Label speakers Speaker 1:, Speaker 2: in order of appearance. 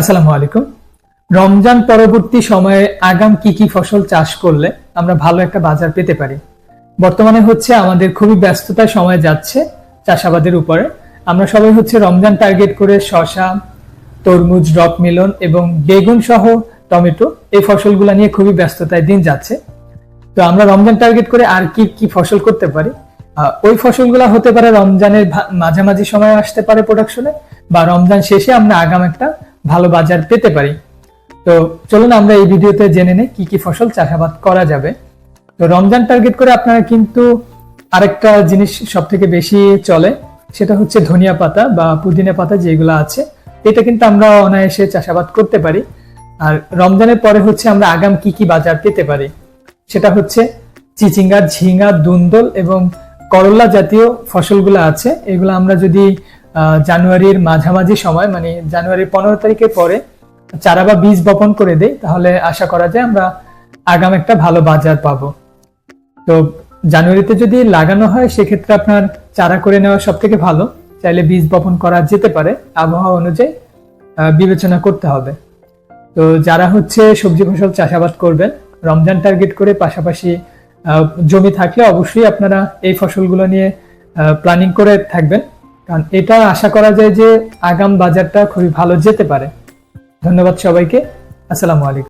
Speaker 1: আসসালামু আলাইকুম। রমজান পরবর্তী সময়ে আগাম কি কি ফসল চাষ করলে আমরা ভালো একটা বাজার পেতে পারি? বর্তমানে হচ্ছে আমাদের খুবই ব্যস্ততার সময় যাচ্ছে চাষাবাদের উপরে। আমরা সবাই হচ্ছে রমজান টার্গেট করে শশা তরমুজ, রক মিলন এবং বেগুন সহ টমেটো এই ফসলগুলো নিয়ে খুবই ব্যস্ততায় দিন যাচ্ছে। তো আমরা রমজান টার্গেট করে আর কি কি ফসল করতে পারি? ওই ফসলগুলো হতে পারে রমজানের মাঝামাঝি সময় আসতে পারে প্রোডাকশনে বা রমজান শেষে আমরা আগাম একটা ভালো বাজার পেতে পারি। তো চলুন আমরা এই ভিডিওতে জেনে নেই কি কি ফসল চাষাবাদ করা যাবে। তো রমজান টার্গেট করে আপনারা কিন্তু আরেকটা জিনিস সব থেকে বেশি চলে, সেটা হচ্ছে ধনিয়া পাতা বা পুদিনা পাতা যেগুলো আছে। এটা কিন্তু আমরা অনায়াসে চাষাবাদ করতে পারি। আর রমজানের পরে হচ্ছে আমরা আগাম কি কি বাজার পেতে পারি, সেটা হচ্ছে চিচিঙ্গা ঝিঙ্গা দুন্দল এবং করল্লা জাতীয় ফসলগুলো আছে। এগুলো আমরা যদি জানুয়ারির মাঝামাঝি সময় মানে জানুয়ারির পনেরো তারিখের পরে চারা বা বীজ বপন করে দেই, তাহলে আশা করা যায় আমরা আগাম একটা ভালো বাজার পাবো। তো জানুয়ারিতে যদি লাগানো হয়, সেক্ষেত্রে আপনার চারা করে নেওয়া সব থেকে ভালো। চাইলে বীজ বপন করা যেতে পারে, আবহাওয়া অনুযায়ী বিবেচনা করতে হবে। তো যারা হচ্ছে সবজি ফসল চাষাবাদ করবেন, রমজান টার্গেট করে পাশাপাশি জমি থাকলে অবশ্যই আপনারা এই ফসলগুলো নিয়ে প্ল্যানিং করে থাকবেন। কারণ এটা আশা করা যায় যে আগাম বাজারটা খুবই ভালো যেতে পারে। ধন্যবাদ সবাইকে। আসসালামু আলাইকুম।